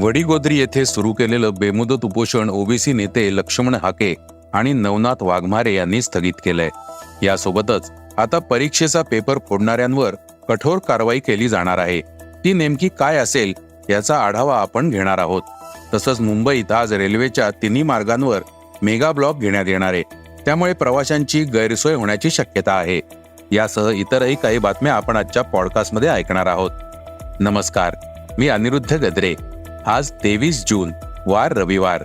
वडीगोद्री येथे सुरू केलेलं बेमुदत उपोषण ओबीसी नेते लक्ष्मण हाके आणि नवनाथ वाघमारे यांनी स्थगित केलंय. यासोबतच आता परीक्षेचा पेपर फोडणाऱ्यांवर कठोर कारवाई केली जाणार आहे. ती नेमकी काय असेल याचा आढावा आपण घेणार आहोत. तसंच मुंबईत आज रेल्वेच्या तिन्ही मार्गांवर मेगा ब्लॉक घेण्यात येणार आहे. त्यामुळे प्रवाशांची गैरसोय होण्याची शक्यता आहे. यासह इतरही काही बातम्या आपण आजच्या पॉडकास्टमध्ये ऐकणार आहोत. नमस्कार. मी अनिरुद्ध गद्रे. आज तेवीस जून वार रविवार.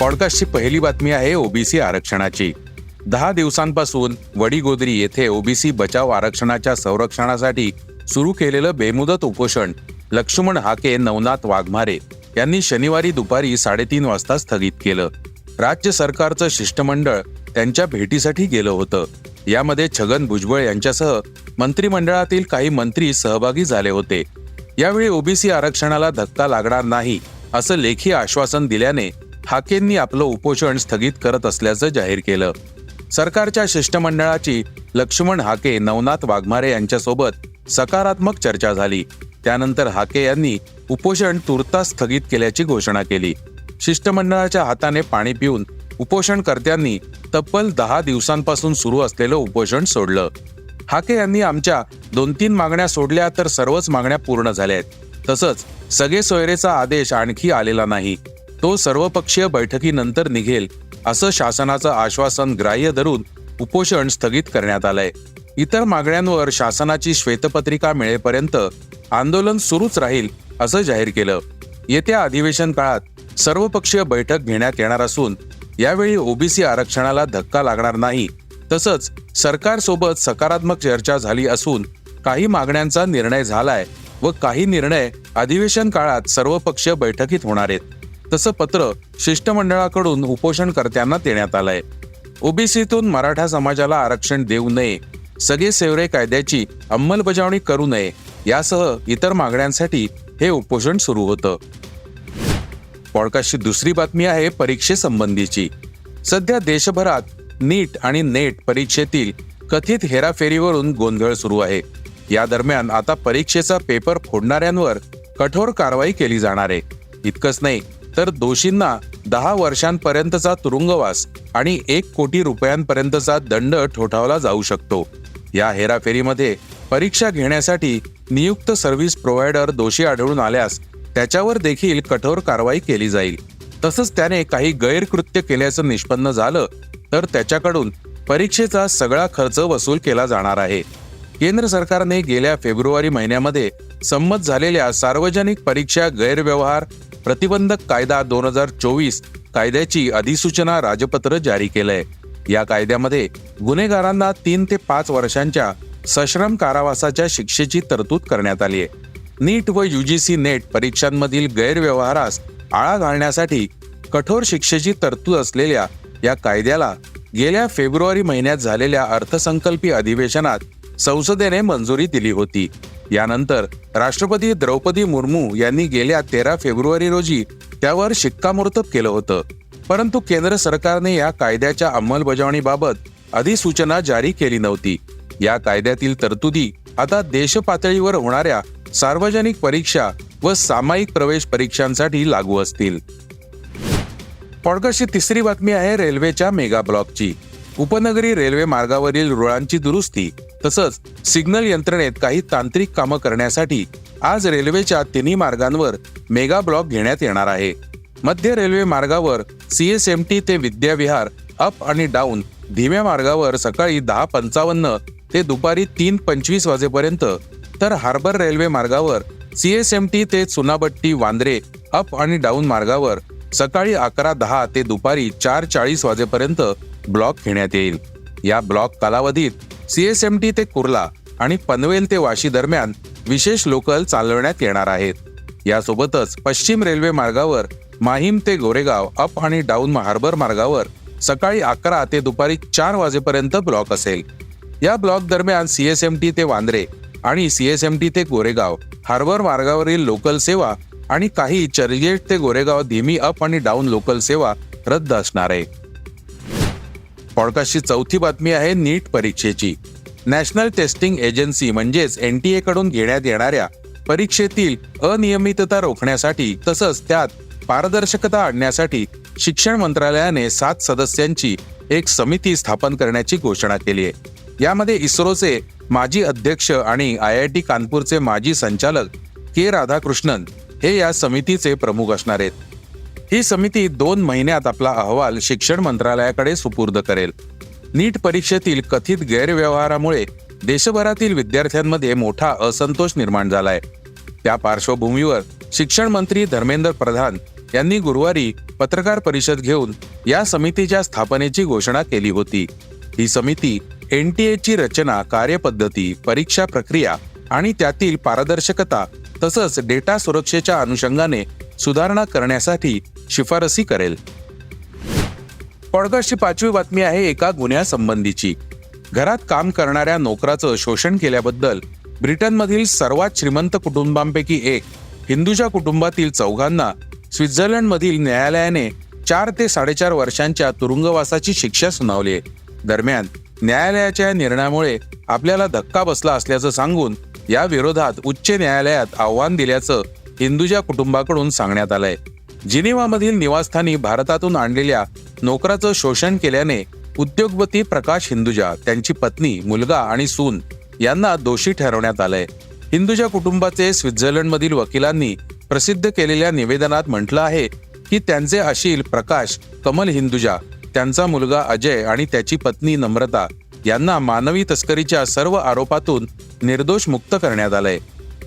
पॉडकास्टची पहिली बातमी आहे ओबीसी आरक्षणाची. दहा दिवसांपासून वडीगोद्री येथे ओबीसी बचाव आरक्षणाच्या संरक्षणासाठी सुरू केलेलं बेमुदत उपोषण लक्ष्मण हाके नवनाथ वाघमारे यांनी शनिवारी दुपारी साडेतीन वाजता स्थगित केलं. राज्य सरकारचं शिष्टमंडळ त्यांच्या भेटीसाठी गेलं होतं. यामध्ये छगन भुजबळ यांच्यासह मंत्रिमंडळातील काही मंत्री सहभागी झाले होते. यावेळी ओबीसी आरक्षणाला धक्का लागणार नाही असं लेखी आश्वासन दिल्याने हाकेंनी आपलं उपोषण स्थगित करत असल्याचं जाहीर केलं. सरकारच्या शिष्टमंडळाची लक्ष्मण हाके नवनाथ वाघमारे यांच्यासोबत सकारात्मक चर्चा झाली. त्यानंतर हाके यांनी उपोषण तुर्तास स्थगित केल्याची घोषणा केली. शिष्टमंडळाच्या हाताने पाणी पिऊन उपोषणकर्त्यांनी तब्बल दहा दिवसांपासून सुरू असलेलं उपोषण सोडलं. हाके यांनी आमच्या दोन तीन मागण्या सोडल्या तर सर्वच मागण्या पूर्ण झाल्या आहेत. तसंच सगळे सोयरेचा आदेश आणखी आलेला नाही. तो सर्वपक्षीय बैठकीनंतर निघेल असं शासनाचं आश्वासन ग्राह्य धरून उपोषण स्थगित करण्यात आलंय. इतर मागण्यांवर शासनाची श्वेतपत्रिका मिळेपर्यंत आंदोलन सुरूच राहील असं जाहीर केलं. येत्या अधिवेशन काळात सर्वपक्षीय बैठक घेण्यात येणार असून यावेळी ओबीसी आरक्षणाला धक्का लागणार नाही तसंच सरकारसोबत सकारात्मक चर्चा झाली असून काही मागण्यांचा निर्णय झालाय व काही निर्णय अधिवेशन काळात सर्वपक्षीय बैठकीत होणार आहेत. तसं पत्र शिष्टमंडळाकडून उपोषणकर्त्यांना देण्यात आलंय. ओबीसीतून मराठा समाजाला आरक्षण देऊ नये सगळे सेवरे कायद्याची अंमलबजावणी करू नये यासह इतर मागण्यांसाठी हे उपोषण सुरू होतं. पॉडकास्टची दुसरी बातमी आहे परीक्षेसंबंधीची. सध्या देशभरात नीट आणि नेट परीक्षेतील कथित हेराफेरीवरून गोंधळ सुरू आहे. या दरम्यान आता परीक्षेचा पेपर फोडणाऱ्यांवर कठोर कारवाई केली जाणार आहे. इतकंच नाही तर दोषींना दहा वर्षांपर्यंतचा तुरुंगवास आणि एक कोटी रुपयांपर्यंतचा दंड ठोठावला जाऊ शकतो. या हेराफेरीमध्ये परीक्षा घेण्यासाठी नियुक्त सर्व्हिस प्रोव्हायडर दोषी आढळून आल्यास त्याच्यावर देखील कठोर कारवाई केली जाईल. तसंच त्याने काही गैरकृत्य केल्याचं निष्पन्न झालं तर त्याच्याकडून परीक्षेचा सगळा खर्च वसूल केला जाणार आहे. केंद्र सरकारने गेल्या फेब्रुवारी महिन्यामध्ये संमत झालेल्या सार्वजनिक परीक्षा गैरव्यवहार प्रतिबंधक कायदा दोन हजार चोवीस कायद्याची अधिसूचना राजपत्र जारी केलंय. या कायद्यामध्ये गुन्हेगारांना तीन ते पाच वर्षांच्या सश्रम कारावासाच्या शिक्षेची तरतूद करण्यात आली आहे. नीट व युजीसी नेट परीक्षांमधील गैरव्यवहारास आळा घालण्यासाठी कठोर शिक्षेची तरतूद असलेल्या या कायद्याला गेल्या फेब्रुवारी महिन्यात झालेल्या अर्थसंकल्पीय अधिवेशनात संसदेने मंजुरी दिली होती. यानंतर राष्ट्रपती द्रौपदी मुर्मू यांनी गेल्या तेरा फेब्रुवारी रोजी त्यावर शिक्कामोर्तब केलं होतं. परंतु केंद्र सरकारने या कायद्याच्या अंमलबजावणीबाबत अधिसूचना जारी केली नव्हती. या कायद्यातील तरतुदी आता देश पातळीवर होणाऱ्या सार्वजनिक परीक्षा व सामायिक प्रवेश परीक्षांसाठी लागू असतील. पॉडकास्टची तिसरी बातमी आहे रेल्वेच्या मेगा ब्लॉकची. उपनगरी रेल्वे मार्गावरील रुळांची दुरुस्ती तसंच सिग्नल यंत्रणेत काही तांत्रिक कामं करण्यासाठी आज रेल्वेच्या तिन्ही मार्गांवर मेगा ब्लॉक घेण्यात येणार आहे. मध्य रेल्वे मार्गावर सीएसएमटी ते विद्याविहार अप आणि डाऊन धीम्या मार्गावर सकाळी दहा पंचावन्न ते दुपारी तीन पंचवीस वाजेपर्यंत तर हार्बर रेल्वे मार्गावर सीएसएमटी ते चुनाबट्टी वांद्रे अप आणि डाऊन मार्गावर सकाळी अकरा दहा ते दुपारी चार चाळीस वाजेपर्यंत ब्लॉक घेण्यात येईल. या ब्लॉक कालावधीत सीएसएमटी ते कुर्ला आणि पनवेल ते वाशी दरम्यान विशेष लोकल चालवण्यात येणार आहेत. यासोबतच पश्चिम रेल्वे मार्गावर माहीम ते गोरेगाव अप आणि डाऊन हार्बर मार्गावर सकाळी अकरा ते दुपारी चार वाजेपर्यंत ब्लॉक असेल. या ब्लॉक दरम्यान सीएसएमटी ते वांद्रे आणि सीएसएमटी ते गोरेगाव हार्बर मार्गावरील लोकल सेवा आणि काही चर्चगेट ते गोरेगाव धीमी अप आणि डाऊन लोकल सेवा रद्द असणार आहे. पॉडकास्टची चौथी बातमी आहे नीट परीक्षेची. नॅशनल टेस्टिंग एजन्सी म्हणजेच एनटीए कडून घेण्यात येणाऱ्या परीक्षेतील अनियमितता रोखण्यासाठी तसंच त्यात पारदर्शकता आणण्यासाठी शिक्षण मंत्रालयाने सात सदस्यांची एक समिती स्थापन करण्याची घोषणा केली आहे. यामध्ये इस्रोचे माजी अध्यक्ष आणि आय आय टी कानपूरचे माजी संचालक के राधाकृष्णन हे या समितीचे प्रमुख असणार आहेत. ही समिती दोन महिन्यात आपला अहवाल शिक्षण मंत्रालयाकडे सुपूर्द करेल. नीट परीक्षेतील कथित गैरव्यवहारामुळे देशभरातील विद्यार्थ्यांमध्ये मोठा असंतोष निर्माण झालाय. त्या पार्श्वभूमीवर शिक्षण मंत्री धर्मेंद्र प्रधान यांनी गुरुवारी पत्रकार परिषद घेऊन या समितीच्या स्थापनेची घोषणा केली होती. ही समिती एन टी एची रचना कार्यपद्धती परीक्षा प्रक्रिया आणि त्यातील पारदर्शकता तसंच डेटा सुरक्षेच्या अनुषंगाने सुधारणा करण्यासाठी शिफारसी करेल. पॉडकास्टची पाचवी बातमी आहे एका गुन्ह्यासंबंधीची. घरात काम करणाऱ्या नोकराचं शोषण केल्याबद्दल ब्रिटनमधील सर्वात श्रीमंत कुटुंबांपैकी एक हिंदूच्या कुटुंबातील चौघांना स्वित्झर्लंडमधील न्यायालयाने चार ते साडेचार वर्षांच्या तुरुंगवासाची शिक्षा सुनावली आहे. दरम्यान न्यायालयाच्या निर्णयामुळे आपल्याला धक्का बसला असल्याचं सांगून या विरोधात उच्च न्यायालयात आव्हान दिल्याचं हिंदूजा कुटुंबाकडून सांगण्यात आलंय. जिनिवामधील निवासस्थानी भारतातून आणलेल्या नोकराचं शोषण केल्याने उद्योगपती प्रकाश हिंदुजा त्यांची पत्नी मुलगा आणि सून यांना दोषी ठरवण्यात आलंय. हिंदुजा कुटुंबाचे स्वित्झर्लंडमधील वकिलांनी प्रसिद्ध केलेल्या निवेदनात म्हटलं आहे की त्यांचे अशील प्रकाश कमल हिंदुजा त्यांचा मुलगा अजय आणि त्याची पत्नी नम्रता यांना मानवी तस्करीच्या सर्व आरोपातून निर्दोष मुक्त करण्यात आलंय.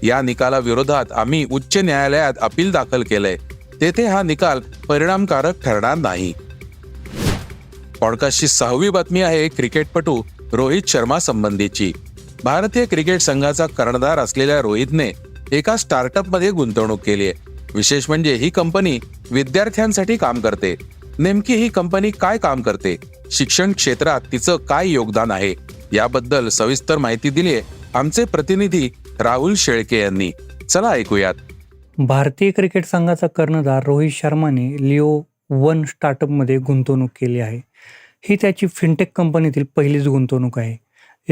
या निकालाविरोधात आम्ही उच्च न्यायालयात अपील दाखल केलंय. तेथे हा निकाल परिणामकारक ठरणार नाही. पॉडकास्टची सहावी बातमी आहे क्रिकेटपटू रोहित शर्मा संबंधीची. भारतीय क्रिकेट संघाचा कर्णधार असलेल्या रोहितने एका स्टार्टअपमध्ये गुंतवणूक केली आहे विशेष म्हणजे ही कंपनी विद्यार्थ्यांसाठी काम करते. नेमकी ही कंपनी काय काम करते? शिक्षण क्षेत्रात तिचं काय योगदान आहे? याबद्दल सविस्तर माहिती दिली आहे आमचे प्रतिनिधी राहुल शेळके यांनी. चला ऐकूयात. भारतीय क्रिकेट संघाचा कर्णधार रोहित शर्माने लिओ वन स्टार्टअपमध्ये गुंतवणूक केली आहे. ही त्याची फिनटेक कंपनीतील पहिलीच गुंतवणूक आहे.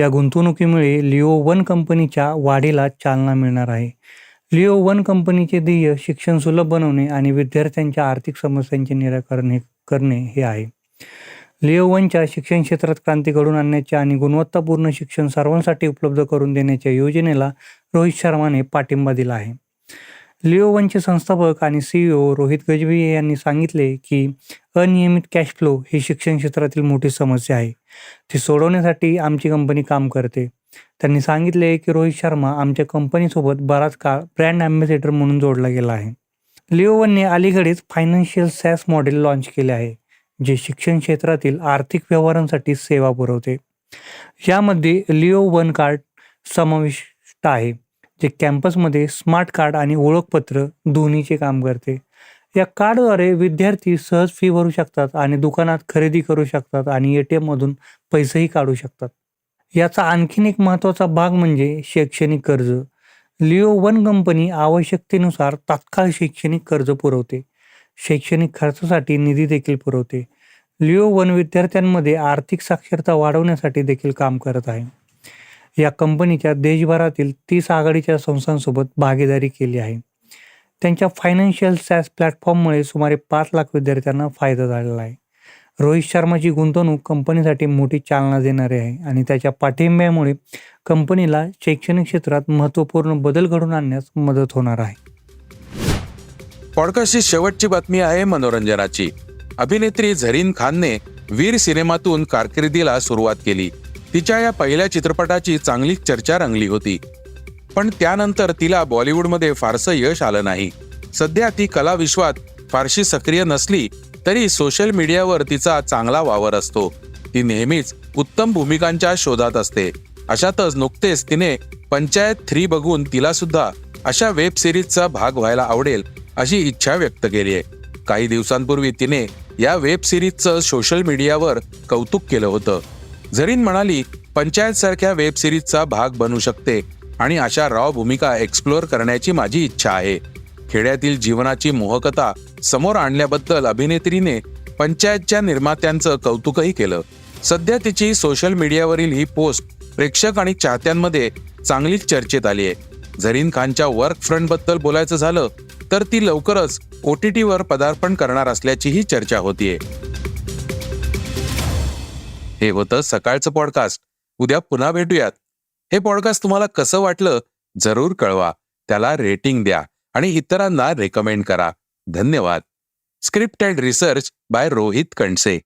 या गुंतवणुकीमुळे लिओ वन कंपनीच्या वाढीला चालना मिळणार आहे. लिओ वन कंपनीचे ध्येय शिक्षण सुलभ बनवणे आणि विद्यार्थ्यांच्या आर्थिक समस्यांचे निराकरण हे करणे हे आहे. लिओ वनच्या शिक्षण क्षेत्रात क्रांती घडून आणण्याच्या आणि गुणवत्तापूर्ण शिक्षण सर्वांसाठी उपलब्ध करून देण्याच्या योजनेला रोहित शर्माने पाठिंबा दिला आहे. लिओ वनचे संस्थापक आणि सीईओ रोहित गजबी यांनी सांगितले की अनियमित कॅश फ्लो ही शिक्षण क्षेत्रातील मोठी समस्या आहे. ती सोडवण्यासाठी आमची कंपनी काम करते. त्यांनी सांगितले की रोहित शर्मा आमच्या कंपनीसोबत बराच काळ ब्रँड अँबॅसेडर म्हणून जोडला गेला आहे. लिओ वनने अलीकडेच फायनान्शियल सॅस मॉडेल लॉन्च केले आहे जे शिक्षण क्षेत्रातील आर्थिक व्यवहारांसाठी सेवा पुरवते. यामध्ये लिओ वन कार्ड समाविष्ट आहे जे कॅम्पसमध्ये स्मार्ट कार्ड आणि ओळखपत्र दोन्हीचे काम करते. या कार्डद्वारे विद्यार्थी सहज फी भरू शकतात आणि दुकानात खरेदी करू शकतात आणि ए टी एममधून पैसेही काढू शकतात. याचा आणखीन एक महत्त्वाचा भाग म्हणजे शैक्षणिक कर्ज. लिओ वन कंपनी आवश्यकतेनुसार तात्काळ शैक्षणिक कर्ज पुरवते. शैक्षणिक खर्चासाठी निधी देखील पुरवते. लिओ वन विद्यार्थ्यांमध्ये आर्थिक साक्षरता वाढवण्यासाठी देखील काम करत आहे. या कंपनीच्या देशभरातील तीस आघाडीच्या संस्थांसोबत भागीदारी केली आहे. त्यांच्या फायनान्शियल सॅस प्लॅटफॉर्ममुळे सुमारे पाच लाख विद्यार्थ्यांना फायदा झालेला आहे. रोहित शर्माची गुंतवणूक कंपनीसाठी मोठी चालना देणारी आहे आणि त्याच्या पाठिंब्यामुळे कंपनीला शैक्षणिक क्षेत्रात महत्त्वपूर्ण बदल घडून आणण्यास मदत होणार आहे. पॉडकास्टची शेवटची बातमी आहे मनोरंजनाची. अभिनेत्री झरीन खानने वीर सिनेमातून कारकिर्दीला सुरुवात केली. तिच्या या पहिल्या चित्रपटाची चांगली चर्चा रंगली होती. पण त्यानंतर तिला बॉलिवूडमध्ये फारसं यश आलं नाही. सध्या ती कला विश्वात फारशी सक्रिय नसली तरी सोशल मीडियावर तिचा चांगला वावर असतो. ती नेहमीच उत्तम भूमिकांच्या शोधात असते. अशातच नुकतेच तिने पंचायत थ्री बघून तिला सुद्धा अशा वेब सिरीजचा भाग व्हायला आवडेल अशी इच्छा व्यक्त केली आहे. काही दिवसांपूर्वी तिने या वेब सिरीजचं सोशल मीडियावर कौतुक केलं होतं. झरीन म्हणाली पंचायत सारख्या वेब सिरीजचा भाग बनू शकते आणि अशा रॉ भूमिका एक्सप्लोअर करण्याची माझी इच्छा आहे. खेड्यातील जीवनाची मोहकता समोर आणल्याबद्दल अभिनेत्रीने पंचायतच्या निर्मात्यांचं कौतुकही केलं. सध्या तिची सोशल मीडियावरील ही पोस्ट प्रेक्षक आणि चाहत्यांमध्ये चांगलीच चर्चेत आली आहे झरीन खानच्या वर्क फ्रंटबद्दल बोलायचं झालं तर ती लवकरच ओ टी टीवर पदार्पण करणार असल्याचीही चर्चा होतीये. हे होतं सकाळचं पॉडकास्ट उद्या पुन्हा भेटूयात. हे पॉडकास्ट तुम्हाला कसं वाटलं जरूर कळवा. त्याला रेटिंग द्या. आणि इतरांना रेकमेंड करा. धन्यवाद. Script and research by Rohit Kanase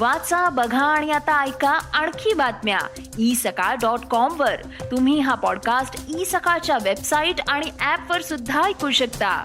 वाचा बघा आणि आता ऐका आणखी बातम्या. ई सकाळ डॉट कॉम वर. तुम्ही हा पॉडकास्ट ई सकाळच्या वेबसाईट आणि ऍप वर सुद्धा ऐकू शकता.